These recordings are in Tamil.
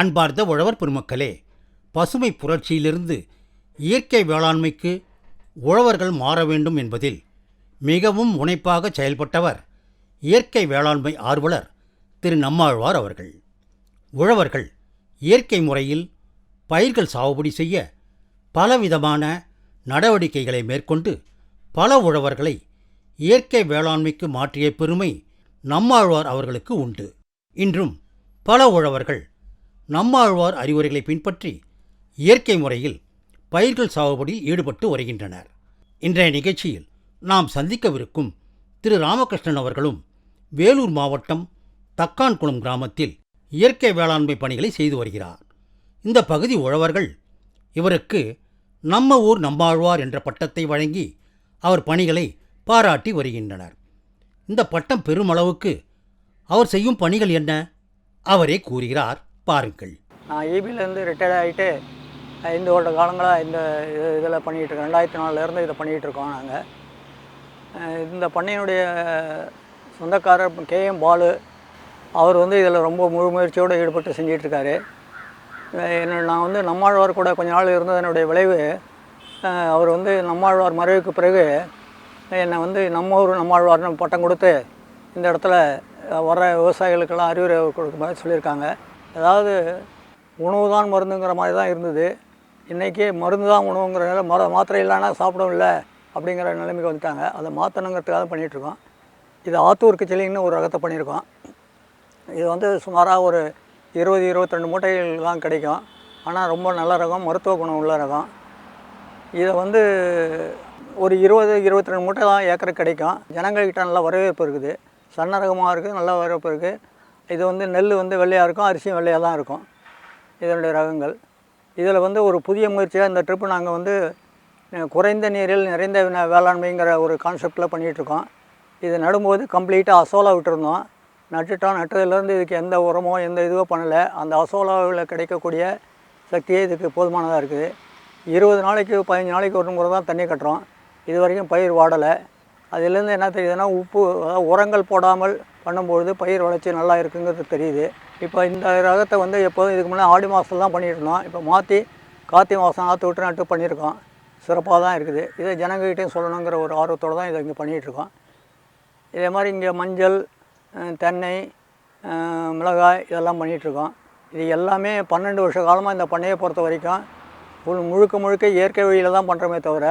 அன்பார்ந்த உழவர் பெருமக்களே பசுமை புரட்சியிலிருந்து இயற்கை வேளாண்மைக்கு உழவர்கள் மாற வேண்டும் என்பதில் மிகவும் முனைப்பாக செயல்பட்டவர் இயற்கை வேளாண்மை ஆர்வலர் திரு நம்மாழ்வார் அவர்கள். உழவர்கள் இயற்கை முறையில் பயிர்கள் சாகுபடி செய்ய பலவிதமான நடவடிக்கைகளை மேற்கொண்டு பல உழவர்களை இயற்கை வேளாண்மைக்கு மாற்றிய பெருமை நம்மாழ்வார் அவர்களுக்கு உண்டு. இன்றும் பல உழவர்கள் நம்மாழ்வார் அறிவுரைகளை பின்பற்றி இயற்கை முறையில் பயிர்கள் சாகுபடியில் ஈடுபட்டு வருகின்றனர். இன்றைய நிகழ்ச்சியில் நாம் சந்திக்கவிருக்கும் திரு ராமகிருஷ்ணன் அவர்களும் வேலூர் மாவட்டம் தக்கான்குளம் கிராமத்தில் இயற்கை வேளாண்மை பணிகளை செய்து வருகிறார். இந்த பகுதி உழவர்கள் இவருக்கு நம்ம ஊர் நம்மாழ்வார் என்ற பட்டத்தை வழங்கி அவர் பணிகளை பாராட்டி வருகின்றனர். இந்த பட்டம் பெருமளவுக்கு அவர் செய்யும் பணிகள் என்ன? அவரே கூறுகிறார். பாருங்கள். நான் ஈபிலேருந்து ரிட்டையர்ட் ஆகிட்டு இந்த வருட காலங்களாக இந்த இது- இதில் பண்ணிகிட்டு இருக்கோம் ரெண்டாயிரத்தி நாலுலேருந்து இதை பண்ணிகிட்டு இருக்கோம் நாங்கள் இந்த பண்ணையினுடைய சொந்தக்காரர் கேஎம் பாலு அவர் வந்து இதில் ரொம்ப முழு முயற்சியோடு ஈடுபட்டு செஞ்சிட்ருக்காரு என்ன நான் வந்து நம்மாழ்வார் கூட கொஞ்ச நாள் இருந்ததனுடைய விளைவு அவர் வந்து நம்மாழ்வார் மறைவுக்கு பிறகு என்னை வந்து நம்ம ஊர் நம்மாழ்வார்னு பட்டம் கொடுத்து இந்த இடத்துல வர விவசாயிகளுக்கெல்லாம் அறிவுரை கொடுக்க மாதிரி சொல்லியிருக்காங்க. அதாவது உணவு தான் மருந்துங்கிற மாதிரி தான் இருந்தது. இன்றைக்கி மருந்து தான் உணவுங்கிற நிலை மர மாத்திரை இல்லைன்னா சாப்பிடவும் இல்லை அப்படிங்கிற நிலைமைக்கு வந்துட்டாங்க. அதை மாற்றணுங்கிறதுக்காக பண்ணிகிட்ருக்கோம். இது ஆத்தூர் கிச்சலின்னு ஒரு ரகத்தை பண்ணியிருக்கோம். இது வந்து சுமாராக ஒரு இருபது இருபத்திரெண்டு மூட்டைகள் தான் கிடைக்கும். ஆனால் ரொம்ப நல்ல ரகம் மருத்துவ குணம் உள்ள ரகம். இதை வந்து ஒரு இருபது இருபத்தி ரெண்டு மூட்டை தான் ஏக்கருக்கு கிடைக்கும். ஜனங்கள்கிட்ட நல்ல வரவேற்பு இருக்குது. சன்ன ரகமாக இருக்குது நல்ல வரவேற்பு இருக்குது. இது வந்து நெல் வந்து வெள்ளையாக இருக்கும் அரிசியும் வெள்ளையாக தான் இருக்கும். இதனுடைய ரகங்கள். இதில் வந்து ஒரு புதிய முயற்சியாக இந்த ட்ரிப்பு நாங்கள் வந்து குறைந்த நீரில் நிறைந்த வேளாண்மைங்கிற ஒரு கான்செப்டில் பண்ணிகிட்ருக்கோம் இது நடும்போது கம்ப்ளீட்டாக அசோலா விட்டுருந்தோம். நட்டுட்டோம். நட்டதுலேருந்து இதுக்கு எந்த உரமோ எந்த இதுவோ பண்ணலை. அந்த அசோலாவில் கிடைக்கக்கூடிய சக்தியே இதுக்கு போதுமானதாக இருக்குது. இருபது நாளைக்கு பதினஞ்சு நாளைக்கு ஒரு முறை தான் தண்ணி கட்டுறோம். இது வரைக்கும் பயிர் வாடலை. அதுலேருந்து என்ன தெரியுதுன்னா உப்பு அதாவது உரங்கள் போடாமல் பண்ணும்பொழுது பயிர் வளர்ச்சி நல்லா இருக்குங்கிறது தெரியுது. இப்போ இந்த ரகத்தை வந்து எப்போதும் இதுக்கு முன்னே ஆடி மாதம் தான் பண்ணியிருந்தோம் இப்போ மாற்றி கார்த்திகை மாதம் ஆற்று விட்டு நட்டு பண்ணியிருக்கோம். சிறப்பாக தான் இருக்குது. இதை ஜனங்ககிட்டையும் சொல்லணுங்கிற ஒரு ஆர்வத்தோடு தான் இதை இங்கே பண்ணிகிட்ருக்கோம் இதே மாதிரி இங்கே மஞ்சள் தென்னை மிளகாய் இதெல்லாம் பண்ணிகிட்ருக்கோம் இது எல்லாமே பன்னெண்டு வருஷ காலமாக இந்த பண்ணையை பொறுத்த வரைக்கும் முழு முழுக்க முழுக்க இயற்கை வழியில் தான் பண்ணுறோமே தவிர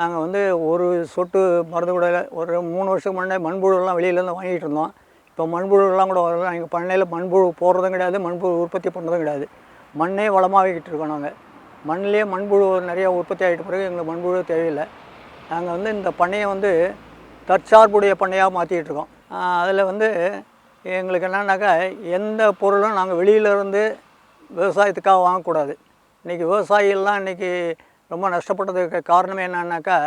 நாங்கள் வந்து ஒரு சொட்டு மருந்து கூட ஒரு மூணு வருஷத்துக்கு முன்னாடி மண்புழுலாம் வெளியிலேருந்து வாங்கிட்டு இருந்தோம். இப்போ மண்புழுலாம் கூட வரல. எங்கள் பண்ணையில் மண்புழு போடுறதும் கிடையாது மண்புழு உற்பத்தி பண்ணுறதும் கிடையாது. மண்ணே வளமாகிக்கிட்டு இருக்கோம் நாங்கள் மண்ணிலே மண்புழு நிறைய உற்பத்தி ஆகிட்ட பிறகு எங்களுக்கு மண்புழு தேவையில்லை. நாங்கள் வந்து இந்த பண்ணையை வந்து தற்சார்புடைய பண்ணையாக மாற்றிக்கிட்டு இருக்கோம். அதில் வந்து எங்களுக்கு என்னன்னாக்கா எந்த பொருளும் நாங்கள் வெளியிலேருந்து விவசாயத்துக்காக வாங்கக்கூடாது. இன்றைக்கி விவசாயிகள்லாம் இன்றைக்கி ரொம்ப நஷ்டப்பட்டதுக்கு காரணமே என்னன்னாக்கா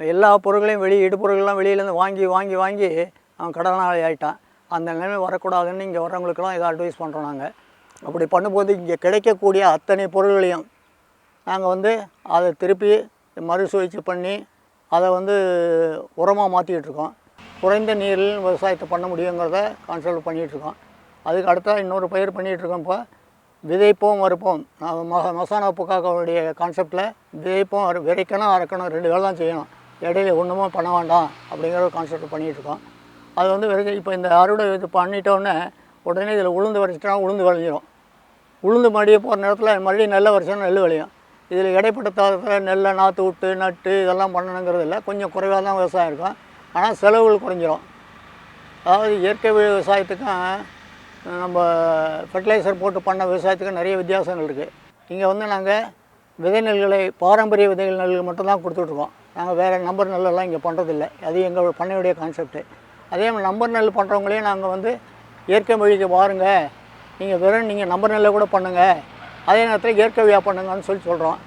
எல்லா பொருட்களையும் வெளி இடுபொருள்கள்லாம் வெளியிலேருந்து வாங்கி வாங்கி வாங்கி அவன் கடனாளி ஆகிட்டான் அந்த நிலைமை வரக்கூடாதுன்னு இங்கே வர்றவங்களுக்கெல்லாம் இதை அட்வைஸ் பண்ணுறோம் நாங்கள் அப்படி பண்ணும்போது இங்கே கிடைக்கக்கூடிய அத்தனை பொருள்களையும் நாங்கள் வந்து அதை திருப்பி மறுசுழற்சி பண்ணி அதை வந்து உரமாக மாற்றிக்கிட்டு இருக்கோம். குறைந்த நீரில் விவசாயத்தை பண்ண முடியுங்கிறத கான்செப்ட் பண்ணிகிட்ருக்கோம் அதுக்கு அடுத்த இன்னொரு பயிர் பண்ணிகிட்ருக்கோம் இப்போ. விதைப்போம் வறுப்போம் நான் மசானா புக்காக்கோடைய கான்செப்டில் விதைப்போம் அறு விதைக்கணும் அறுக்கணும் ரெண்டு வேலை தான் செய்யணும். இடையில ஒன்றுமே பண்ண வேண்டாம் அப்படிங்கிற ஒரு கான்செப்ட் பண்ணிகிட்ருக்கோம் அது வந்து வெறும் இப்போ இந்த அறுவடை இது பண்ணிட்டோன்னே உடனே இதில் உளுந்து வரைச்சிட்டா உளுந்து விளைஞ்சிரும். உளுந்து மறுபடியும் போகிற நேரத்தில் மறுபடியும் நெல்லை வரிசைனா நெல் விளையும். இதில் இடைப்பட்ட காலத்தில் நெல்லை நாற்று விட்டு நட்டு இதெல்லாம் பண்ணணுங்கிறது இல்லை. கொஞ்சம் குறைவாக தான் விவசாயம் இருக்கும். ஆனால் செலவுகள் குறைஞ்சிரும். அதாவது இயற்கை விவசாயத்துக்கும் நம்ம ஃபெர்டிலைசர் போட்டு பண்ண விவசாயத்துக்கு நிறைய வித்தியாசங்கள் இருக்குது இங்கே வந்து நாங்கள் விதை நெல்களை பாரம்பரிய விதை நெல்கள் மட்டும்தான் கொடுத்துட்ருக்கோம். நாங்கள் வேறு நம்பர் நெல்லெல்லாம் இங்கே பண்ணுறதில்ல அது எங்கள் பண்ணையுடைய கான்செப்ட்டு அதே மாதிரி நம்பர் நெல் பண்ணுறவங்களையும் நாங்கள் வந்து இயற்கை வழிக்கு பாருங்க நீங்கள் வெறும் நீங்கள் நம்பர் நெல்லை கூட பண்ணுங்கள் அதே நேரத்தில் இயற்கை வழியாக பண்ணுங்கன்னு சொல்லி சொல்கிறோம்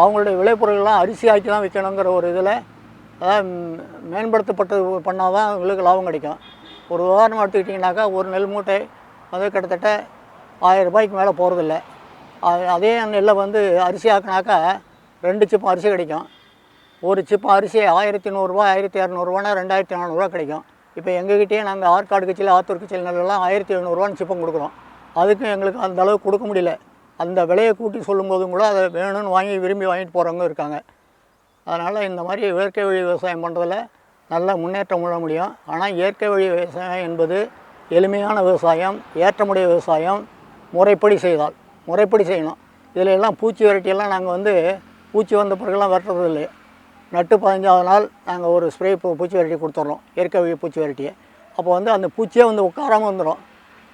அவங்களுடைய விளைபொருள்லாம் அரிசி ஆக்கி தான் விற்கணுங்கிற ஒரு இதில் அதாவது மேம்படுத்தப்பட்டது பண்ணால் தான் அவங்களுக்கு லாபம் கிடைக்கும். ஒரு உதாரணம் எடுத்துக்கிட்டிங்கனாக்கா ஒரு நெல் மூட்டை அது கிட்டத்தட்ட ஆயிரம் ரூபாய்க்கு மேலே போகிறதில்ல. அதே நெல்லை வந்து அரிசி ஆக்கினாக்கா ரெண்டு சிப்பம் அரிசி கிடைக்கும். ஒரு சிப்பம் அரிசி ஆயிரத்தி நூறுரூவா ஆயிரத்தி இரநூறுவானா ரெண்டாயிரத்தி நானூறுரூவா கிடைக்கும். இப்போ எங்ககிட்டயே நாங்கள் ஆற்காடு கட்சியில் ஆத்தூர் கட்சியில் நெல்லாம் ஆயிரத்தி எழுநூறுவான்னு சிப்பம் கொடுக்குறோம். அதுக்கும் எங்களுக்கு அந்த அளவுக்கு கொடுக்க முடியல. அந்த விலையை கூட்டி சொல்லும்போதும் கூட அதை வேணும்னு வாங்கி விரும்பி வாங்கிட்டு போகிறவங்க இருக்காங்க. அதனால் இந்த மாதிரி இயற்கை வழி விவசாயம் பண்ணுறதில் நல்ல முன்னேற்றம் உள்ள முடியும். ஆனால் இயற்கை வழி விவசாயம் என்பது எளிமையான விவசாயம் ஏற்றமுடைய விவசாயம் முறைப்படி செய்தால் முறைப்படி செய்யணும். இதில் எல்லாம் பூச்சி வெரைட்டியெல்லாம் நாங்கள் வந்து பூச்சி வந்த பிறகுலாம் வெட்டுறது இல்லை நட்டு பதினஞ்சாவது நாள் நாங்கள் ஒரு ஸ்ப்ரே பூச்சி வெரைட்டி கொடுத்துட்றோம். இயற்கை பூச்சி வெரைட்டியை. அப்போ வந்து அந்த பூச்சியே வந்து உட்காராமல் வந்துடும்.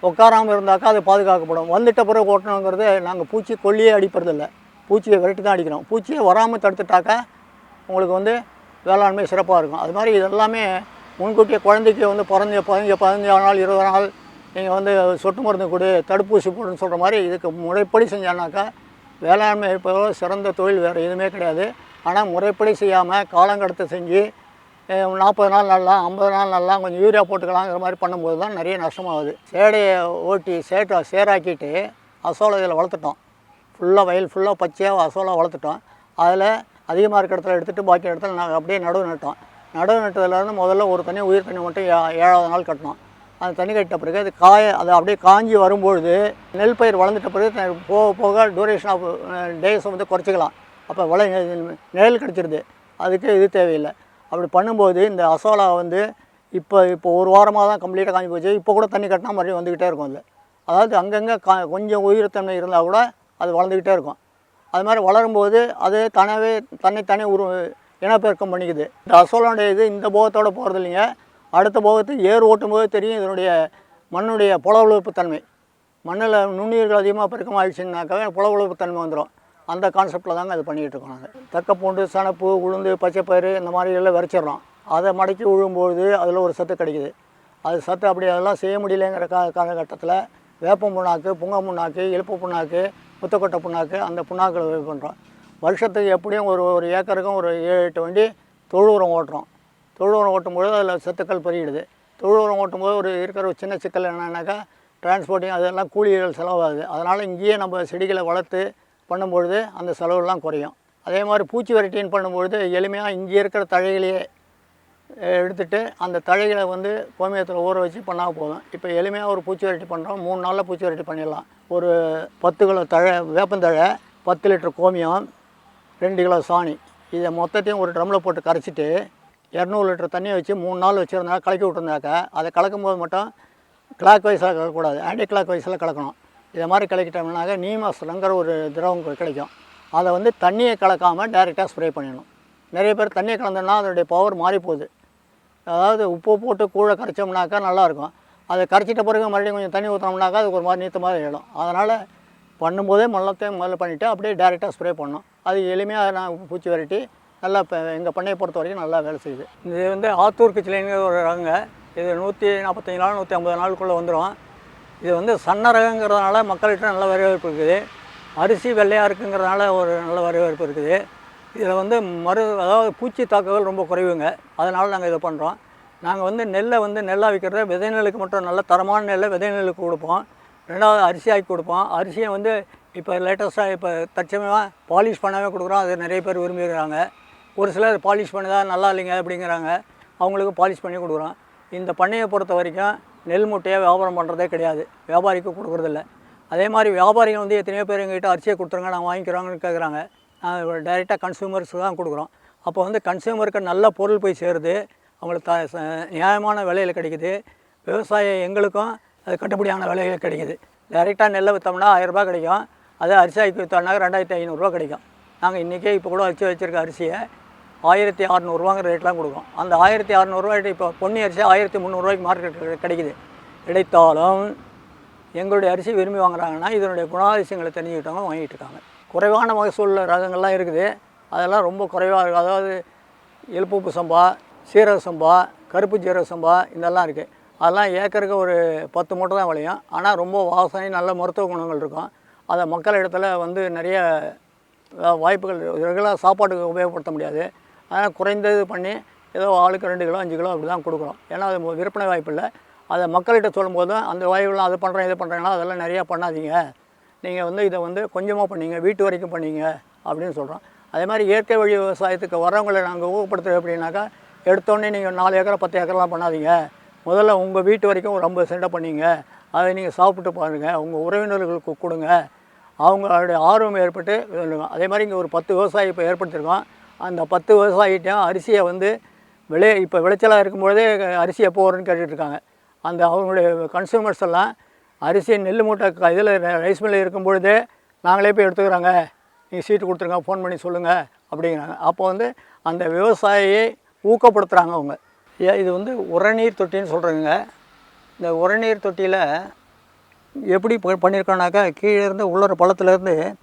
உட்காராமல் இருந்தாக்கா அது பாதுகாக்கப்படும். வந்துட்ட பிறகு ஓட்டணுங்கிறது நாங்கள் பூச்சி கொல்லியே அடிப்பறதில்ல பூச்சியை விரட்டி தான் அடிக்கிறோம். பூச்சியை வராமல் தடுத்துட்டாக்கா உங்களுக்கு வந்து வேளாண்மை சிறப்பாக இருக்கும். அது மாதிரி இதெல்லாமே முன்கூட்டியே குழந்தைக்கு வந்து பிறந்த பதினஞ்சு பதினஞ்சாவது நாள் இருபது நாள் நீங்கள் வந்து சொட்டு மருந்து கொடு தடுப்பூசி போடுன்னு சொல்கிற மாதிரி இதுக்கு முறைப்படி செஞ்சானாக்கா வேளாண்மை இப்போ சிறந்த தொழில் வேறு எதுவுமே கிடையாது. ஆனால் முறைப்படி செய்யாமல் காலங்கடத்தை செஞ்சு நாற்பது நாள் நல்லா ஐம்பது நாள் நல்லா கொஞ்சம் யூரியா போட்டுக்கலாங்கிற மாதிரி பண்ணும்போது தான் நிறைய நஷ்டமாகுது. சேடையை ஓட்டி சேட்டை சேராக்கிட்டு அசோலை இதில் வளர்த்துட்டோம். ஃபுல்லாக வயல் ஃபுல்லாக பச்சையாக அசோலா வளர்த்துட்டோம். அதில் அதிகமாக இருக்கிற இடத்துல எடுத்துகிட்டு பாக்கி இடத்துல நாங்கள் அப்படியே நடவு நட்டோம். நடவு நட்டதுலேருந்து முதல்ல ஒரு தண்ணி உயிர் தண்ணி மட்டும் ஏ- ஏழாவது நாள் கட்டினோம் அந்த தண்ணி கட்டிட்ட பிறகு அது காய அது அப்படியே காஞ்சி வரும்பொழுது நெல் பயிர் வளர்ந்துட்ட பிறகு போக போக டூரேஷன் ஆஃப் டேஸை வந்து குறைச்சிக்கலாம். அப்போ விளை நிழல் கிடச்சிருது. அதுக்கு இது தேவையில்லை. அப்படி பண்ணும்போது இந்த அசோலா வந்து இப்போ இப்போ ஒரு வாரமாக தான் கம்ப்ளீட்டாக காஞ்சி போச்சு. இப்போ கூட தண்ணி கட்டினா மறுபடியும் வந்துக்கிட்டே இருக்கும் அதில் அதாவது அங்கங்கே கா கொஞ்சம் உயிரத்தன்மை இருந்தால் கூட அது வளர்ந்துக்கிட்டே இருக்கும். அது மாதிரி வளரும்போது அது தானாகவே தன்னைத்தானே உரு இனப்பெருக்கம் பண்ணிக்குது. இந்த அசோலனுடைய இது இந்த போகத்தோடு போகிறது இல்லைங்க. அடுத்த போகத்துக்கு ஏர் ஓட்டும் போது தெரியும் இதனுடைய மண்ணுடைய புலவுழுப்பு தன்மை. மண்ணில் நுண்ணுயிர்கள் அதிகமாக பெருக்கம் ஆயிடுச்சுன்னாக்காவே புலவுழுப்பு தன்மை வந்துடும் அந்த கான்செப்டில் தாங்க அது பண்ணிக்கிட்டு இருக்கோம் நாங்கள் தக்கப்பூண்டு சனப்பு உளுந்து பச்சைப்பயிறு இந்த மாதிரி எல்லாம் விரைச்சிடுறோம். அதை மடக்கி விழும்பொழுது அதில் ஒரு சத்து கிடைக்குது. அது சத்து அப்படி அதெல்லாம் செய்ய முடியலங்கிற கா காலகட்டத்தில் வேப்ப புண்ணாக்கு புங்க புண்ணாக்கு எலுப்பு புண்ணாக்கு முத்தக்கொட்டை புண்ணாக்கு அந்த புண்ணாக்களை இது பண்ணுறோம் வருஷத்துக்கு எப்படியும் ஒரு ஒரு ஏக்கருக்கும் ஒரு ஏழு எட்டு வண்டி தொழு உரம் ஓட்டுறோம். தொழு உரம் ஓட்டும்போது அதில் சத்துக்கள் பெருகிடுது. தொழு உரம் ஓட்டும்போது ஒரு இருக்கிற ஒரு சின்ன சிக்கல் என்னன்னாக்கா டிரான்ஸ்போர்ட்டிங் அதெல்லாம் கூலிகள் செலவாகுது. அதனால் இங்கேயே நம்ம செடிகளை வளர்த்து பண்ணும்பொழுது அந்த செலவுலாம் குறையும். அதே மாதிரி பூச்சி வெரைட்டின்னு பண்ணும்பொழுது எளிமையாக இங்கே இருக்கிற தழைகளையே எடுத்துட்டு அந்த தழைகளை வந்து கோமியத்தில் ஊற வச்சு பண்ணால் போதும். இப்போ எளிமையாக ஒரு பூச்சி வெரைட்டி பண்ணுறோம் மூணு நாளில் பூச்சி வெரைட்டி பண்ணிடலாம். ஒரு பத்து கிலோ தழை வேப்பந்தழை பத்து லிட்டர் கோமியம் ரெண்டு கிலோ சாணி. இதை மொத்தத்தையும் ஒரு ட்ரம்மில் போட்டு கரைச்சிட்டு இரநூறு லிட்டர் தண்ணியை வச்சு மூணு நாள் வச்சுருந்தா கலக்கி விட்டுருந்தாக்கா அதை கலக்கும் போது மட்டும் கிளாக் வைஸாக கலக்கக்கூடாது. ஆன்டி கிளாக் வைஸில் கலக்கணும். இதை மாதிரி கலக்கிட்டோம்னாக்க நீமாசலங்கிற ஒரு திரவம் கிடைக்கும். அதை வந்து தண்ணியை கலக்காமல் டைரெக்டாக ஸ்ப்ரே பண்ணிடணும். நிறைய பேர் தண்ணியை கலந்தோம்னா அதனுடைய பவர் மாறி போகுது அதாவது உப்பு போட்டு கூழ கரைச்சோம்னாக்கா நல்லாயிருக்கும். அதை கரைச்சிட்ட பிறகு மறுபடியும் கொஞ்சம் தண்ணி ஊற்றினோம்னாக்கா அதுக்கு ஒரு மாதிரி நீத்த மாதிரி ஆகிடும் அதனால் பண்ணும்போதே மல்லத்தையும் முதல்ல பண்ணிவிட்டு அப்படியே டேரெக்டாக ஸ்ப்ரே பண்ணணும். அது எளிமையாக நான் பூச்சி விரட்டி நல்லா இப்போ எங்கள் பண்ணையை பொறுத்த வரைக்கும் நல்லா வேலை செய்யுது. இது வந்து ஆத்தூர் கிச்சிலைங்கிற ஒரு ரகங்க. இது நூற்றி நாற்பத்தஞ்சு நாள் நூற்றி ஐம்பது நாளுக்குள்ளே வந்துடும் இது வந்து சன்ன ரகங்கிறதுனால மக்கள்கிட்ட நல்ல வரவேற்பு இருக்குது. அரிசி வெள்ளையாக இருக்குங்கிறதுனால ஒரு நல்ல வரவேற்பு இருக்குது. இதில் வந்து மறு அதாவது பூச்சி தாக்குதல் ரொம்ப குறைவுங்க. அதனால் நாங்கள் இதை பண்ணுறோம் நாங்கள் வந்து நெல்லை வந்து நெல்லாக விற்கிறத விதை நெல்லுக்கு மட்டும் நல்ல தரமான நெல்லை விதை நெல்லுக்கு கொடுப்போம். ரெண்டாவது அரிசி ஆக்கி கொடுப்போம். அரிசியை வந்து இப்போ லேட்டஸ்ட்டாக இப்போ தற்சமயமாக பாலிஷ் பண்ணாமே கொடுக்குறோம். அது நிறைய பேர் விரும்புகிறாங்க. ஒரு சிலர் பாலிஷ் பண்ணதா நல்லா இல்லைங்க அப்படிங்கிறாங்க. அவங்களுக்கு பாலிஷ் பண்ணி கொடுக்குறோம். இந்த பண்ணையை பொறுத்த வரைக்கும் நெல் மூட்டையை வியாபாரம் பண்ணுறதே கிடையாது. வியாபாரிக்கு கொடுக்குறதில்ல. அதே மாதிரி வியாபாரிகள் வந்து எத்தனையோ பேர் எங்ககிட்ட அரிசியை கொடுத்துருங்க நாங்கள் வாங்கிக்கிறோங்கன்னு கேட்குறாங்க நாங்கள் டைரெக்டாக கன்சூமர்ஸுக்கு தான் கொடுக்குறோம். அப்போ வந்து கன்சூமருக்கு நல்ல பொருள் போய் சேருது. அவங்களுக்கு த நியாயமான விலையில் கிடைக்குது. விவசாயம் எங்களுக்கும் அது கட்டுப்படியான விலையில் கிடைக்குது. டைரெக்டாக நெல்லை விற்றோம்னா ஆயிரரூபா கிடைக்கும். அதே அரிசி ஆக்கி ரெண்டாயிரத்தி ஐநூறுரூவா கிடைக்கும். நாங்கள் இன்றைக்கே இப்போ கூட வச்சு வச்சுருக்க அரிசியை ஆயிரத்தி அறநூறுவாங்கிற ரேட்லாம் கொடுக்கும் அந்த ஆயிரத்தி அறநூறுவாய்ட்டு இப்போ பொன்னி அரிசி ஆயிரத்தி முந்நூறுரூவாய்க்கு மார்க்கெட் கிடைக்குது. கிடைத்தாலும் எங்களுடைய அரிசி விரும்பி வாங்குறாங்கன்னா இதனுடைய குணாதிசயங்களை தெரிஞ்சுக்கிட்டவங்க வாங்கிட்டு இருக்காங்க. குறைவான மகசூல் ரகங்கள்லாம் இருக்குது. அதெல்லாம் ரொம்ப குறைவாக இருக்குது அதாவது எலுப்புப்பு சம்பா சீரக சம்பா கருப்பு சீரக சம்பா இதெல்லாம் இருக்குது அதெல்லாம் ஏக்கருக்கு ஒரு பத்து மூட்டை தான் விளையும். ஆனால் ரொம்ப வாசனை நல்ல மருத்துவ குணங்கள் இருக்கும். அதை மக்கள் இடத்துல வந்து நிறைய வாய்ப்புகள் ரெகுலராக சாப்பாட்டுக்கு உபயோகப்படுத்த முடியாது. அதனால் குறைந்தது பண்ணி ஏதோ ஆளுக்கு ரெண்டு கிலோ அஞ்சு கிலோ அப்படி தான் கொடுக்குறோம். ஏன்னா அது விற்பனை வாய்ப்பு இல்லை. அதை மக்கள்கிட்ட சொல்லும்போது அந்த வாய்ப்புலாம் அது பண்ணுறேன் இது பண்ணுறேன்னா அதெல்லாம் நிறையா பண்ணாதீங்க. நீங்கள் வந்து இதை வந்து கொஞ்சமாக பண்ணீங்க வீட்டு வரைக்கும் பண்ணீங்க அப்படின்னு சொல்கிறோம் அதே மாதிரி இயற்கை வழி விவசாயத்துக்கு வரவங்களை நாங்கள் ஊக்கப்படுத்துகிறோம் அப்படின்னாக்கா எடுத்தோடனே நீங்கள் நாலு ஏக்கரை பத்து ஏக்கர்லாம் பண்ணாதீங்க. முதல்ல உங்கள் வீட்டு வரைக்கும் ஒரு ஐம்பது சென்டை பண்ணீங்க. அதை நீங்கள் சாப்பிட்டு பாருங்கள் உங்கள் உறவினர்களுக்கு கொடுங்க. அவங்களுடைய ஆர்வம் ஏற்பட்டு அதே மாதிரி இங்கே ஒரு பத்து விவசாயி இப்போ ஏற்படுத்தியிருக்கோம் அந்த பத்து விவசாயிட்டையும் அரிசியை வந்து விளை இப்போ விளைச்சலாக இருக்கும்பொழுதே அரிசி எப்போ வரும்னு கேட்டுட்டு அந்த அவங்களுடைய கன்சூமர்ஸ் எல்லாம் அரிசி நெல் மூட்டை இதில் ரைஸ் மில்லில் இருக்கும் பொழுதே நாங்களே போய் எடுத்துக்கிறாங்க. நீங்கள் சீட்டு கொடுத்துருங்க ஃபோன் பண்ணி சொல்லுங்கள் அப்படிங்கிறாங்க. அப்போ வந்து அந்த விவசாயியை ஊக்கப்படுத்துகிறாங்க அவங்க. இது வந்து உரநீர் தொட்டின்னு சொல்கிறேங்க இந்த உரநீர் தொட்டியில் எப்படி பண்ணியிருக்கோன்னாக்கா கீழே இருந்து உள்ளர பள்ளத்துலேருந்து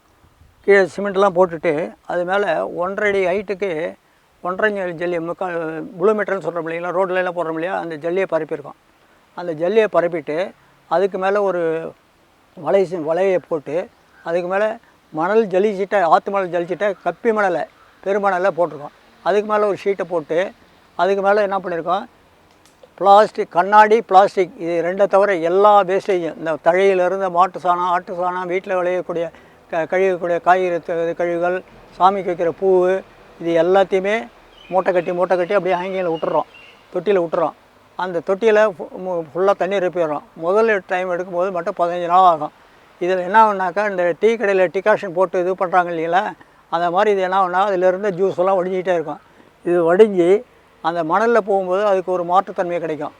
கீழே சிமெண்ட்லாம் போட்டுட்டு அது மேலே ஒன்றரை அடி ஹைட்டுக்கு ஒன்றரை ஜல்லி முக்கால் ப்ளூ மீட்டர்னு சொல்கிறோம் இல்லைங்களா ரோட்லலாம் எல்லாம் போடுறோம் இல்லையா அந்த ஜல்லியை பரப்பியிருக்கோம். அந்த ஜல்லியை பரப்பிட்டு அதுக்கு மேலே ஒரு வலை வலையை போட்டு அதுக்கு மேலே மணல் ஜல்லி சீட்டை ஆற்று மணல் ஜல்லி சீட்டை கப்பி மணலை பெருமணலை போட்டிருக்கோம். அதுக்கு மேலே ஒரு ஷீட்டை போட்டு அதுக்கு மேலே என்ன பண்ணியிருக்கோம் பிளாஸ்டிக் கண்ணாடி பிளாஸ்டிக் இது ரெண்டை தவிர எல்லா வேஸ்டேஜும் இந்த தழையிலிருந்து மாட்டு சாணம் ஆட்டு சாணம் வீட்டில் விளையக்கூடிய க கழுவக்கூடிய காய்கறி கழிவுகள் சாமிக்கு வைக்கிற பூ இது எல்லாத்தையுமே மூட்டை கட்டி மூட்டை கட்டி அப்படியே ஆங்கில விட்டுறோம். தொட்டியில் விட்டுறோம். அந்த தொட்டியில் ஃபுல்லாக தண்ணி நிரப்பிடுறோம் முதல் டைம் எடுக்கும்போது மட்டும் பதினஞ்சு நாள் ஆகும். இதில் என்ன ஆகுனாக்கா இந்த டீ கடையில் டிகாஷன் போட்டு இது பண்ணுறாங்க இல்லைங்களா? அந்த மாதிரி இது என்ன ஆகுனா அதிலிருந்து ஜூஸ் எல்லாம் வடிஞ்சிக்கிட்டே இருக்கும். இது வடிஞ்சு அந்த மணலில் போகும்போது அதுக்கு ஒரு மாற்றுத்தன்மை கிடைக்கும்.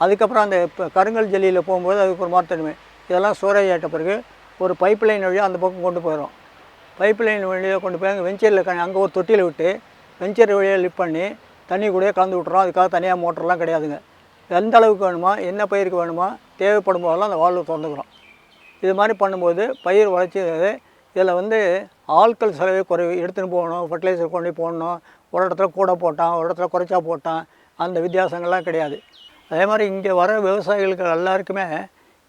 அதுக்கப்புறம் அந்த இப்போ கருங்கல் ஜல்லியில் போகும்போது அதுக்கு ஒரு மாற்றுத்தன்மை. இதெல்லாம் ஸ்டோரேஜ் ஆகிட்ட பிறகு ஒரு பைப் லைன் வழியாக அந்த பக்கம் கொண்டு போயிடும் பைப் லைன் வழியாக கொண்டு போய் அங்கே வெஞ்சரில் அங்கே ஒரு தொட்டியில் விட்டு வெஞ்சர் வழியாக லிஃப்ட் பண்ணி தண்ணி கூட கலந்து விட்டுறோம். அதுக்காக தனியாக மோட்டர்லாம் கிடையாதுங்க. எந்த அளவுக்கு வேணுமோ என்ன பயிருக்கு வேணுமோ தேவைப்படும் போதெல்லாம் அந்த வாழ்வு திறந்துக்கிறோம். இது மாதிரி பண்ணும்போது பயிர் வளர்ச்சி இதில் வந்து ஆட்கள் செலவே குறைவு எடுத்துன்னு போகணும் ஃபர்டிலைசர் கொண்டு போடணும் ஒரு இடத்துல கூட போட்டான் ஒரு இடத்துல குறைச்சா போட்டான். அந்த வித்தியாசங்கள்லாம் கிடையாது. அதே மாதிரி இங்கே வர விவசாயிகளுக்கு எல்லாருக்குமே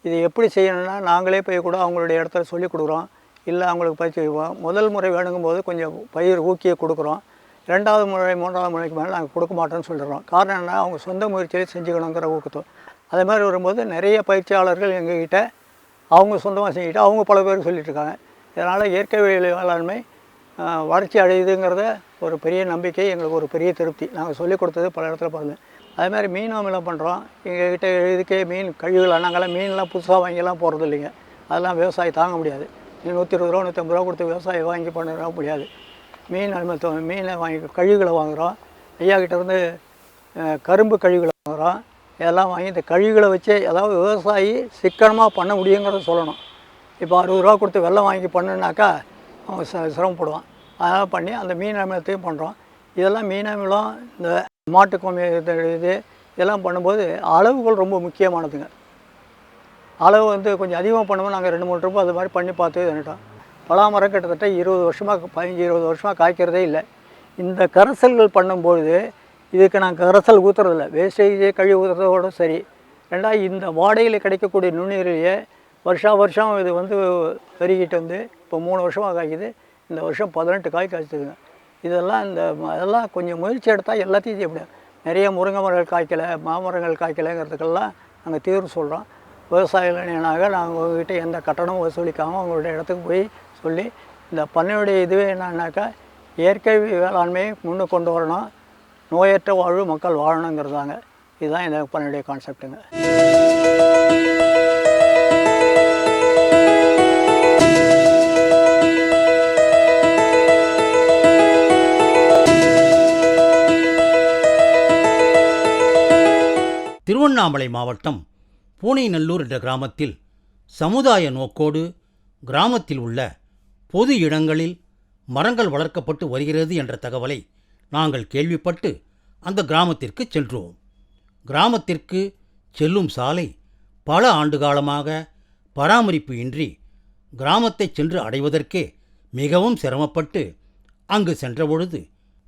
இது எப்படி செய்யணும்னா நாங்களே போய் கூட அவங்களுடைய இடத்துல சொல்லி கொடுக்குறோம். இல்லை அவங்களுக்கு பயிற்சி செய்வோம் முதல் முறை வேணுங்கும் போது கொஞ்சம் பயிர் ஊக்கியை கொடுக்குறோம். ரெண்டாவது முறை மூன்றாவது முறைக்கு மேலே நாங்கள் கொடுக்க மாட்டோம்னு சொல்லிடுறோம். காரணம் என்ன அவங்க சொந்த முயற்சியிலே செஞ்சுக்கணுங்கிற ஊக்கத்தோ அதே மாதிரி வரும்போது நிறைய பயிற்சியாளர்கள் எங்ககிட்ட அவங்க சொந்தமாக செஞ்சுக்கிட்டு அவங்க பல பேருக்கு சொல்லிகிட்டு இருக்காங்க இதனால் இயற்கை வேளாண்மை வளர்ச்சி அடையுதுங்கிறத ஒரு பெரிய நம்பிக்கை எங்களுக்கு ஒரு பெரிய திருப்தி. நாங்கள் சொல்லிக் கொடுத்தது பல இடத்துல பார்த்தேன் அதே மாதிரி மீன் அமிலம் பண்ணுறோம் எங்ககிட்ட இதுக்கே மீன் கழிவுகள் நாங்கள்லாம் மீன்லாம் புதுசாக வாங்கிலாம் போகிறது இல்லைங்க. அதெல்லாம் விவசாயி தாங்க முடியாது. நூற்றி இருபது ரூபா நூற்றம்பது ரூபா கொடுத்து விவசாயி வாங்கி பண்ண முடியாது. மீன் அனுமதி மீனை வாங்கி கழிவுகளை வாங்குகிறோம் ஐயா கிட்டேருந்து கரும்பு கழிவுகளை வாங்குகிறோம் இதெல்லாம் வாங்கி இந்த கழிவுகளை வச்சு ஏதாவது விவசாயி சிக்கனமாக பண்ண முடியுங்கிறத சொல்லணும். இப்போ அறுபது ரூபா கொடுத்து வெள்ளம் வாங்கி பண்ணுனாக்கா அவன் ச சிரமப்படுவான். அதெல்லாம் பண்ணி அந்த மீன் அமிலத்தையும் பண்ணுறோம் இதெல்லாம் மீன் அமிலம் இந்த மாட்டு இது இதெல்லாம் பண்ணும்போது அளவுகள் ரொம்ப முக்கியமானதுங்க. அளவு வந்து கொஞ்சம் அதிகமாக பண்ணும்போது நாங்கள் ரெண்டு மூணு ரூபாய் அது மாதிரி பண்ணி பார்த்து இதுட்டோம் பலாமரம் கிட்டத்தட்ட இருபது வருஷமாக பதினஞ்சு இருபது வருஷமாக காய்க்கிறதே இல்லை. இந்த கரைசல்கள் பண்ணும்பொழுது இதுக்கு நான் கரைசல் ஊற்றுறதில்ல வேஸ்டேஜே கழுவி ஊற்றுறதோட சரி. ரெண்டாவது இந்த வாடகையில் கிடைக்கக்கூடிய நுண்ணுயிரியை வருஷா வருஷம் இது வந்து பெருகிட்டு வந்து இப்போ மூணு வருஷமாக காய்க்குது. இந்த வருஷம் பதினெட்டு காய் காய்ச்சதுங்க இதெல்லாம் இந்த அதெல்லாம் கொஞ்சம் முயற்சி எடுத்தால் எல்லாத்தையும் செய்ய முடியும். நிறைய முருங்கை மரங்கள் காய்க்கலை மாமரங்கள் காய்க்கலைங்கிறதுக்கெல்லாம் நாங்கள் தீர்வு சொல்கிறோம் விவசாயிகளாக நாங்கள் உங்ககிட்ட எந்த கட்டணமும் வசூலிக்காமல் அவங்களுடைய இடத்துக்கு போய் சொல்லி இந்த பண்ணையுடைய இதுவே என்னன்னாக்கா இயற்கை வேளாண்மையை முன்னு கொண்டு வரணும். நோயற்ற வாழ்வு மக்கள் வாழணுங்கிறதாங்க. இதுதான் இந்த பண்ணையுடைய கான்செப்ட்டுங்க திருவண்ணாமலை மாவட்டம் பூனைநல்லூர் என்ற கிராமத்தில் சமுதாய நோக்கோடு கிராமத்தில் உள்ள பொது இடங்களில் மரங்கள் வளர்க்கப்பட்டு வருகிறது என்ற தகவலை நாங்கள் கேள்விப்பட்டு அந்த கிராமத்திற்கு சென்றோம் கிராமத்திற்கு செல்லும் சாலை பல ஆண்டு காலமாக பராமரிப்பு இன்றி கிராமத்தை சென்று அடைவதற்கே மிகவும் சிரமப்பட்டு அங்கு சென்றபொழுது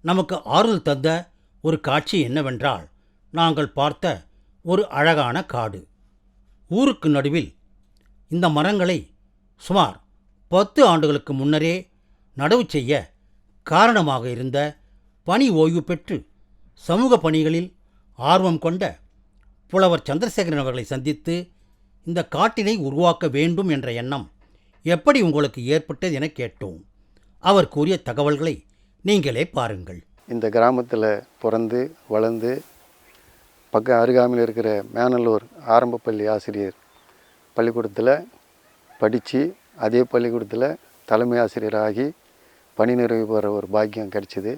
நமக்கு ஆறுதல் தந்த ஒரு காட்சி என்னவென்றால் நாங்கள் பார்த்த ஒரு அழகான காடு. ஊருக்கு நடுவில் இந்த மரங்களை சுமார் பத்து ஆண்டுகளுக்கு முன்னரே நடவு செய்ய காரணமாக இருந்த பணி ஓய்வு பெற்று சமூக பணிகளில் ஆர்வம் கொண்ட புலவர் சந்திரசேகரன் அவர்களை சந்தித்து இந்த காட்டினை உருவாக்க வேண்டும் என்ற எண்ணம் எப்படி உங்களுக்கு ஏற்பட்டது என கேட்டோம். அவர் கூறிய தகவல்களை நீங்களே பாருங்கள். இந்த கிராமத்தில் பிறந்து வளர்ந்து பக்க அருகாமையில் இருக்கிற மேனல்லூர் ஆரம்ப பள்ளி ஆசிரியர் பள்ளிக்கூடத்தில் படித்து அதே பள்ளிக்கூடத்தில் தலைமை ஆசிரியராகி பணி நிறைவு பெற ஒரு பாக்கியம் கிடைச்சிது.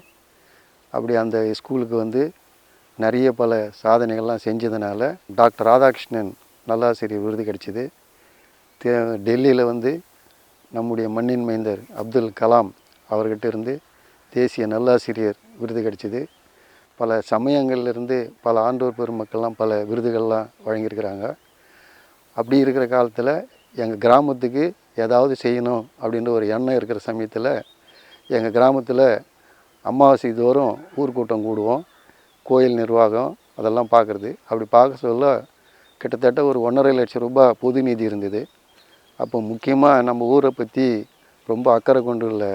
அப்படி அந்த ஸ்கூலுக்கு வந்து நிறைய பல சாதனைகள்லாம் செஞ்சதுனால டாக்டர் ராதாகிருஷ்ணன் நல்லாசிரியர் விருது கிடச்சிது. டெல்லியில் வந்து நம்முடைய மண்ணின் மைந்தர் அப்துல் கலாம் அவர்கிட்ட இருந்து தேசிய நல்லாசிரியர் விருது கிடைச்சிது. பல சமயங்கள்லேருந்து பல ஆண்டோர் பெருமக்கள்லாம் பல விருதுகள்லாம் வழங்கியிருக்கிறாங்க. அப்படி இருக்கிற காலத்தில் எங்கள் கிராமத்துக்கு ஏதாவது செய்யணும் அப்படின்ற ஒரு எண்ணம் இருக்கிற சமயத்தில் எங்கள் கிராமத்தில் அமாவாசை தோறும் ஊர்க்கூட்டம் கூடுவோம். கோயில் நிர்வாகம் அதெல்லாம் பார்க்குறது அப்படி பார்க்க சொல்ல கிட்டத்தட்ட ஒரு ஒன்றரை லட்சம் ரூபாய் பொது நிதி இருந்தது. அப்போ முக்கியமாக நம்ம ஊரை பற்றி ரொம்ப அக்கறை கொண்டுள்ள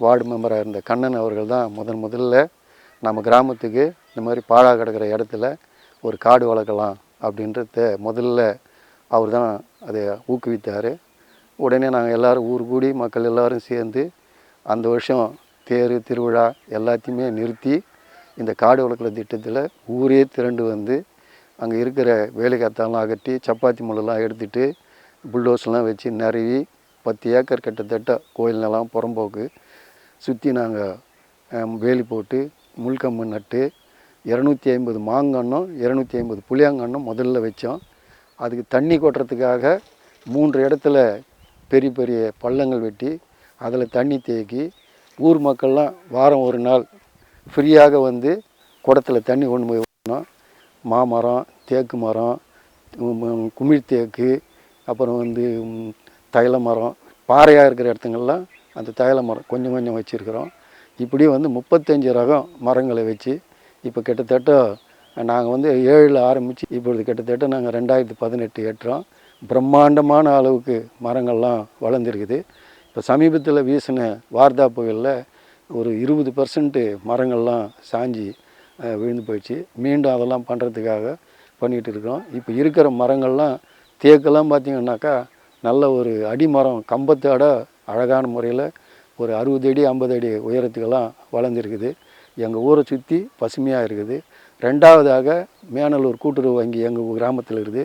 வார்டு மெம்பராக இருந்த கண்ணன் அவர்கள் தான் முதன் முதல்ல நம்ம கிராமத்துக்கு இந்த மாதிரி பாழாக கிடக்கிற இடத்துல ஒரு காடு வளர்க்கலாம் அப்படின்றத முதல்ல அவர் தான் அதை ஊக்குவித்தார். உடனே நாங்கள் எல்லோரும் ஊர் கூடி மக்கள் எல்லோரும் சேர்ந்து அந்த வருஷம் தேர் திருவிழா எல்லாத்தையுமே நிறுத்தி இந்த காடு வளர்க்குற திட்டத்தில் ஊரே திரண்டு வந்து அங்கே இருக்கிற வேலைக்காத்தாலாம் அகற்றி சப்பாத்தி முள்ளெல்லாம் எடுத்துட்டு புல்டோஸ்லாம் வச்சு நிறவி பத்து ஏக்கர் கிட்டத்தட்ட கோயில் நிலம் புறம்போக்கு சுற்றி நாங்கள் வேலி போட்டு முள்கம்பு நட்டு இரநூத்தி ஐம்பது மாங்கன்னும் இரநூத்தி ஐம்பது புளியாங்கன்னும் முதல்ல வச்சோம். அதுக்கு தண்ணி கொட்டுறதுக்காக மூன்று இடத்துல பெரிய பெரிய பள்ளங்கள் வெட்டி அதில் தண்ணி தேக்கி ஊர் மக்கள்லாம் வாரம் ஒரு நாள் ஃப்ரீயாக வந்து குடத்துல தண்ணி கொண்டு போய் ஊற்றணும் மாமரம் தேக்கு மரம் குமிழ் தேக்கு அப்புறம் வந்து தைல மரம் பாறையாக இருக்கிற இடத்துங்கள்லாம் அந்த தைல மரம் கொஞ்சம் கொஞ்சம் வச்சுருக்குறோம். இப்படி வந்து முப்பத்தஞ்சு ரகம் மரங்களை வச்சு இப்போ கிட்டத்தட்ட நாங்கள் வந்து ஏழில் ஆரம்பித்து இப்பொழுது கிட்டத்தட்ட நாங்கள் ரெண்டாயிரத்தி பதினெட்டு ஏற்றோம் பிரம்மாண்டமான அளவுக்கு மரங்கள்லாம் வளர்ந்துருக்குது. இப்போ சமீபத்தில் வீசின வார்தா புயலில் ஒரு இருபது பர்சன்ட்டு மரங்கள்லாம் சாஞ்சி விழுந்து போயிடுச்சு. மீண்டும் அதெல்லாம் பண்ணுறதுக்காக பண்ணிகிட்டு இருக்கிறோம். இப்போ இருக்கிற மரங்கள்லாம் தேக்கெல்லாம் பார்த்திங்கன்னாக்கா நல்ல ஒரு அடிமரம் கம்பத்தோட அழகான முறையில் ஒரு அறுபது அடி ஐம்பது அடி உயரத்துக்கெல்லாம் வளர்ந்துருக்குது. எங்கள் ஊரை சுற்றி பசுமையாக இருக்குது. ரெண்டாவதாக மேனலூர் கூட்டுறவு வங்கி எங்கள் கிராமத்தில் இருக்குது.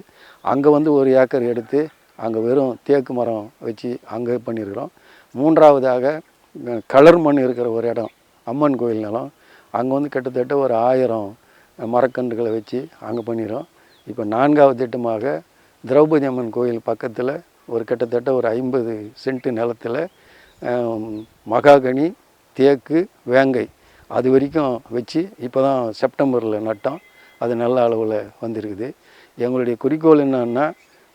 அங்கே வந்து ஒரு ஏக்கர் எடுத்து அங்கே வெறும் தேக்கு மரம் வச்சு அங்கே பண்ணியிருக்கிறோம். மூன்றாவதாக கலர் மண் இருக்கிற ஒரு இடம் அம்மன் கோயில் நிலம். அங்கே வந்து கிட்டத்தட்ட ஒரு ஆயிரம் மரக்கன்றுகளை வச்சு அங்கே பண்ணிடுறோம் இப்போ நான்காவது திட்டமாக திரௌபதி அம்மன் கோயில் பக்கத்தில் ஒரு கிட்டத்தட்ட ஒரு ஐம்பது சென்ட் நிலத்தில் மகாகனி தேக்கு வேங்கை அது வரைக்கும் வச்சு இப்போ தான் செப்டம்பரில் நட்டோம். அது நல்ல அளவில் வந்திருக்குது. எங்களுடைய குறிக்கோள் என்னன்னா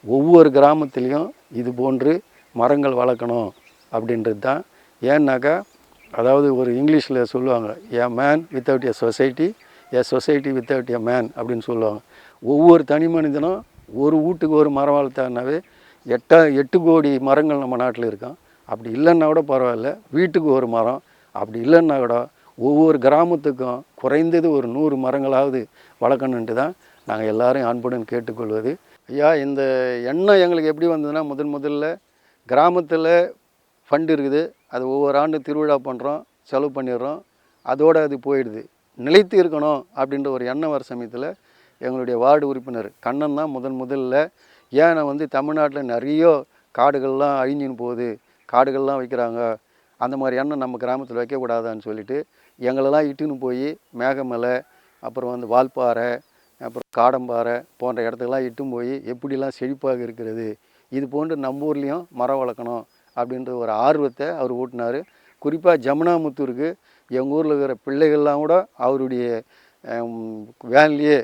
ஒவ்வொரு கிராமத்துலேயும் இது போன்று மரங்கள் வளர்க்கணும் அப்படின்றது தான் ஏன்னாக்கா அதாவது ஒரு இங்கிலீஷில் சொல்லுவாங்க a man without a society a society without a man அப்படின்னு சொல்லுவாங்க. ஒவ்வொரு தனி மனிதனும் ஒரு வீட்டுக்கு ஒரு மரம் வளர்த்தாருனாவே எட்டா எட்டு கோடி மரங்கள் நம்ம நாட்டில் இருக்கோம். அப்படி இல்லைன்னா கூட பரவாயில்ல. வீட்டுக்கு ஒரு மரம். அப்படி இல்லைன்னா கூட ஒவ்வொரு கிராமத்துக்கும் குறைந்தது ஒரு நூறு மரங்களாவது வளர்க்கணுன்ட்டு தான் நாங்கள் எல்லாரையும் அன்புடன் கேட்டுக்கொள்வது. ஐயா இந்த எண்ணம் எங்களுக்கு எப்படி வந்ததுன்னா முதன் முதல்ல கிராமத்தில் ஃபண்டு இருக்குது. அது ஒவ்வொரு ஆண்டு திருவிழா பண்ணுறோம் செலவு பண்ணிடுறோம். அதோடு அது போயிடுது. நிலைத்து இருக்கணும் அப்படின்ற ஒரு எண்ணம் வர சமயத்தில் எங்களுடைய வார்டு உறுப்பினர் கண்ணன் தான் முதன் முதல்ல ஏன் நான் வந்து தமிழ்நாட்டில் நிறைய காடுகள்லாம் அழிஞ்சின்னு போகுது. காடுகள்லாம் வைக்கிறாங்க. அந்த மாதிரி எண்ணம் நம்ம கிராமத்தில் வைக்கக்கூடாதான்னு சொல்லிட்டு எங்களெல்லாம் இட்டுன்னு போய் மேகமலை அப்புறம் வந்து வால்பாறை அப்புறம் காடம்பாறை போன்ற இடத்துக்கெல்லாம் இட்டும் போய் எப்படிலாம் செழிப்பாக இருக்கிறது இது போன்று நம்ம ஊர்லேயும் மரம் வளர்க்கணும் அப்படின்ற ஒரு ஆர்வத்தை அவர் ஊட்டினார். குறிப்பாக ஜமுனாமுத்தூருக்கு எங்கள் ஊரில் இருக்கிற பிள்ளைகள்லாம் கூட அவருடைய வேன்லேயே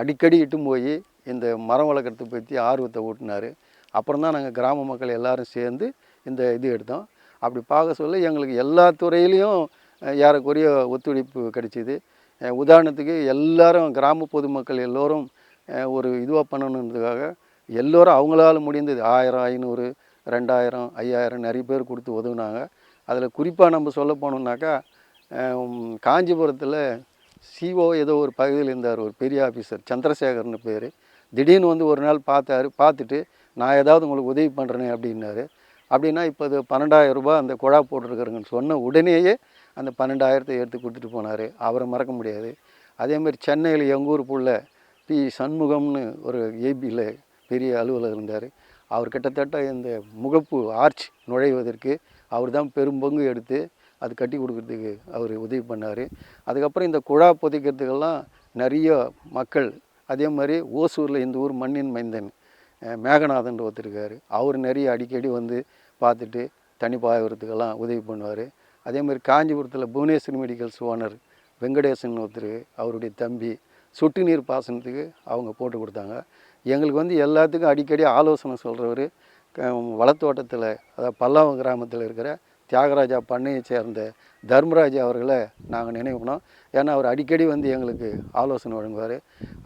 அடிக்கடி இட்டும் போய் இந்த மரம் வளர்க்குறத பற்றி ஆர்வத்தை ஊட்டினார். அப்புறம் தான் நாங்கள் கிராம மக்கள் எல்லோரும் சேர்ந்து இந்த இது எடுத்தோம். அப்படி பார்க்க சொல்ல எங்களுக்கு எல்லா துறையிலையும் ஏறக்குறைய ஒத்துழைப்பு கிடைச்சிது. உதாரணத்துக்கு எல்லாரும் கிராம பொதுமக்கள் எல்லோரும் ஒரு இதுவாக பண்ணணுன்றதுக்காக எல்லோரும் அவங்களால முடிந்தது ஆயிரம் ஐநூறு ரெண்டாயிரம் ஐயாயிரம் நிறைய பேர் கொடுத்து உதவுனாங்க. அதில் குறிப்பாக நம்ம சொல்ல போனோம்னாக்கா காஞ்சிபுரத்தில் சிஓ ஏதோ ஒரு பகுதியில் இருந்தார் ஒரு பெரிய ஆஃபீஸர் சந்திரசேகர்னு பேர். திடீர்னு வந்து ஒரு நாள் பார்த்தாரு பார்த்துட்டு நான் ஏதாவது உங்களுக்கு உதவி பண்ணுறேனே அப்படின்னாரு. அப்படின்னா இப்போ அது பன்னெண்டாயிரம் ரூபாய் அந்த குழா போட்டிருக்கிறேங்கன்னு சொன்ன உடனேயே அந்த பன்னெண்டாயிரத்தை எடுத்து கொடுத்துட்டு போனார். அவரை மறக்க முடியாது. அதேமாதிரி சென்னையில் எங்கள் ஊர் புள்ள பி சண்முகம்னு ஒரு ஏபியில் பெரிய அலுவலர் இருந்தார். அவர் கிட்டத்தட்ட இந்த முகப்பு ஆர்ச் நுழைவதற்கு அவர் தான் பெரும்பங்கு எடுத்து அது கட்டி கொடுக்குறதுக்கு அவர் உதவி பண்ணார். அதுக்கப்புறம் இந்த குழா புதைக்கிறதுக்கெல்லாம் நிறைய மக்கள் அதே மாதிரி ஓசூரில் இந்த ஊர் மண்ணின் மைந்தன் மேகநாதன் ஒருத்தர் இருக்கார். அவர் நிறைய அடிக்கடி வந்து பார்த்துட்டு தனி பாயறதுக்கெல்லாம் உதவி பண்ணுவார். அதே மாதிரி காஞ்சிபுரத்தில் புவனேஸ்வரி மெடிக்கல்ஸ் ஓனர் வெங்கடேசன் ஒருத்தர் அவருடைய தம்பி சொட்டு நீர் பாசனத்துக்கு அவங்க போட்டு கொடுத்தாங்க. எங்களுக்கு வந்து எல்லாத்துக்கும் அடிக்கடி ஆலோசனை சொல்கிறவர் வளத்தோட்டத்தில் அதாவது பல்லாவம் கிராமத்தில் இருக்கிற தியாகராஜா பண்ணையை சேர்ந்த தர்மராஜ் அவர்களை நாங்கள் நினைவுனோம் ஏன்னா அவர் அடிக்கடி வந்து எங்களுக்கு ஆலோசனை வழங்குவார்.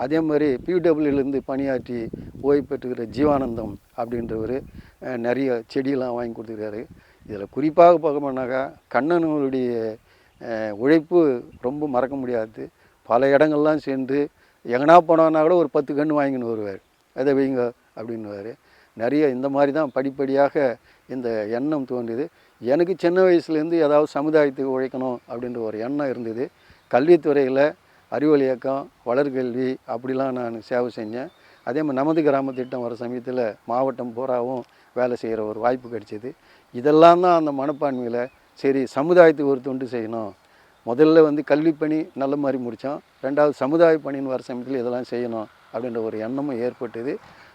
அதே மாதிரி பிடபிள்யூலேருந்து பணியாற்றி ஓய்வு பெற்றுக்கிற ஜீவானந்தம் அப்படின்றவர் நிறைய செடியெல்லாம் வாங்கி கொடுத்துருக்காரு. இதில் குறிப்பாக பார்க்கணுன்னாக்கா கண்ணனுடைய உழைப்பு ரொம்ப மறக்க முடியாது. பல இடங்கள்லாம் சென்று எங்கன்னா போனோன்னா கூட ஒரு பத்து கன்று வாங்கின்னு வருவார். அதை வைங்க அப்படின்னுவார். நிறைய இந்த மாதிரி தான் படிப்படியாக இந்த எண்ணம் தோன்றியது. எனக்கு சின்ன வயசுலேருந்து ஏதாவது சமுதாயத்துக்கு உழைக்கணும் அப்படின்ற ஒரு எண்ணம் இருந்தது. கல்வித்துறையில் அறிவொளி இயக்கம் வளர்கல்வி அப்படிலாம் நான் சேவை செஞ்சேன். அதே மாதிரி நமது கிராம திட்டம் வர சமயத்தில் மாவட்டம் பூராவும் வேலை செய்கிற ஒரு வாய்ப்பு கிடைச்சிது. இதெல்லாம் தான் அந்த மனப்பான்மையில் சரி சமுதாயத்துக்கு ஒரு தொண்டு செய்யணும். முதல்ல வந்து கல்வி பணி நல்ல மாதிரி முடித்தோம். ரெண்டாவது சமுதாய பணின்னு வர சமயத்தில் இதெல்லாம் செய்யணும் அப்படின்ற ஒரு எண்ணமும் ஏற்பட்டது.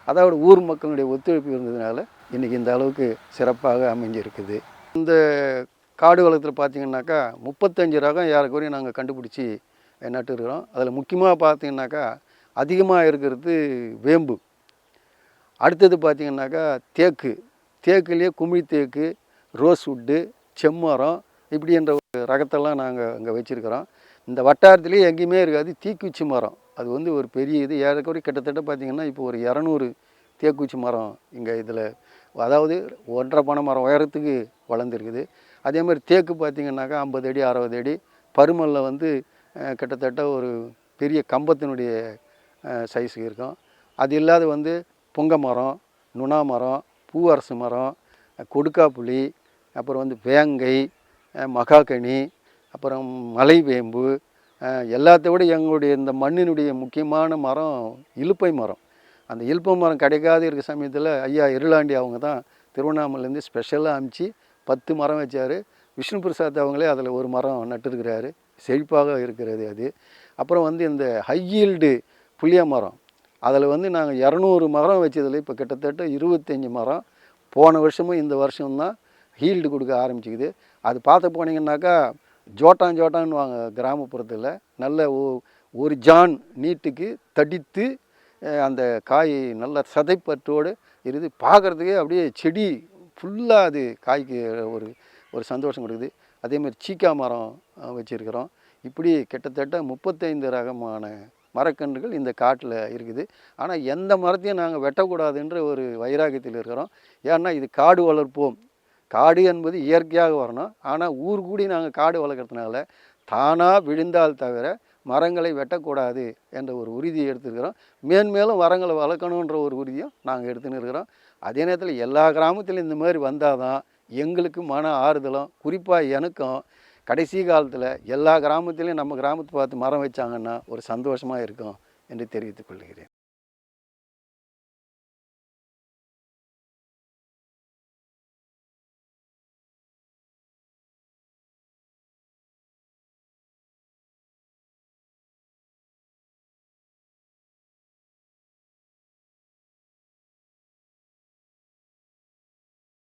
அதோட ஊர் மக்களுடைய ஒத்துழைப்பு இருந்ததுனால இன்றைக்கி இந்த அளவுக்கு சிறப்பாக அமைஞ்சிருக்குது. இந்த காடு வளத்தில் பார்த்தீங்கன்னாக்கா முப்பத்தஞ்சு ரகம் ஏறக்குறையும் நாங்கள் கண்டுபிடிச்சி நட்டுருக்கிறோம் அதில் முக்கியமாக பார்த்தீங்கன்னாக்கா அதிகமாக இருக்கிறது வேம்பு. அடுத்தது பார்த்தீங்கன்னாக்கா தேக்கு. தேக்குலேயே குமிழ் தேக்கு ரோஸ் உட்டு செம்மரம் இப்படி என்ற ரகத்தெல்லாம் நாங்கள் அங்கே வச்சுருக்கிறோம். இந்த வட்டாரத்துலேயே எங்கேயுமே இருக்காது. தீக்குச்சி மரம். அது வந்து ஒரு பெரிய இது. ஏறக்குறைய கிட்டத்தட்ட பார்த்திங்கன்னா இப்போ ஒரு இரநூறு தேக்குச்சி மரம் இங்கே இதில் அதாவது ஒன்றரை பனை மரம் உயரத்துக்கு வளர்ந்துருக்குது. அதே மாதிரி தேக்கு பார்த்திங்கனாக்கா ஐம்பது அடி அறுபது அடி பருமலில் வந்து கிட்டத்தட்ட ஒரு பெரிய கம்பத்தினுடைய சைஸுக்கு இருக்கும். அது இல்லாத வந்து பொங்க மரம் நுணா மரம் பூவரசு மரம் கொடுக்காப்புளி அப்புறம் வந்து வேங்கை மகாகனி அப்புறம் மலை வேம்பு எல்லாத்த விட எங்களுடைய இந்த மண்ணினுடைய முக்கியமான மரம் இலுப்பை மரம். அந்த இலுப்பை மரம் கிடைக்காது இருக்க சமயத்தில் ஐயா இருளாண்டி அவங்க தான் திருவண்ணாமலேருந்து ஸ்பெஷலாக அமுச்சு பத்து மரம் வச்சார். விஷ்ணு பிரசாத் அவங்களே அதில் ஒரு மரம் நட்டுருக்கிறாரு. செழிப்பாக இருக்கிறது அது. அப்புறம் வந்து இந்த ஹையீல்டு புளிய மரம். அதில் வந்து நாங்கள் இரநூறு மரம் வச்சதில் இப்போ கிட்டத்தட்ட இருபத்தஞ்சி மரம். போன வருஷமும் இந்த வருஷம்தான் ஹீல்டு கொடுக்க ஆரம்பிச்சிக்குது. அது பார்த்து போனீங்கன்னாக்கா ஜோட்டான் ஜோட்டான்னு வாங்க கிராமப்புறத்தில் நல்ல ஒரு ஜான் நீட்டுக்கு தடித்து அந்த காய் நல்ல சதைப்பற்றோடு இருந்து பார்க்குறதுக்கே அப்படியே செடி ஃபுல்லாக அது காய்க்கு ஒரு ஒரு சந்தோஷம் கொடுக்குது. அதேமாதிரி சீக்கா மரம் வச்சுருக்கிறோம். இப்படி கிட்டத்தட்ட முப்பத்தைந்து ரகமான மரக்கன்றுகள் இந்த காட்டில் இருக்குது. ஆனால் எந்த மரத்தையும் நாங்கள் வெட்டக்கூடாதுன்ற ஒரு வைராகியத்தில் இருக்கிறோம். ஏன்னா இது காடு வளர்ப்போம். காடு என்பது இயற்கையாக வரணும். ஆனால் ஊர் கூடி நாங்கள் காடு வளர்க்குறதுனால தானாக விழுந்தால் தவிர மரங்களை வெட்டக்கூடாது என்ற ஒரு உறுதியை எடுத்துருக்கிறோம். மேன்மேலும் மரங்களை வளர்க்கணுன்ற ஒரு உறுதியும் நாங்கள் எடுத்துன்னு இருக்கிறோம். அதே நேரத்தில் எல்லா கிராமத்திலும் இந்த மாதிரி வந்தால் தான் எங்களுக்கு மன ஆறுதலும் குறிப்பாக எனக்கும் கடைசி காலத்தில் எல்லா கிராமத்திலையும் நம்ம கிராமத்தை பார்த்து மரம் வச்சாங்கன்னா ஒரு சந்தோஷமாக இருக்கும் என்று தெரிவித்துக் கொள்கிறேன்.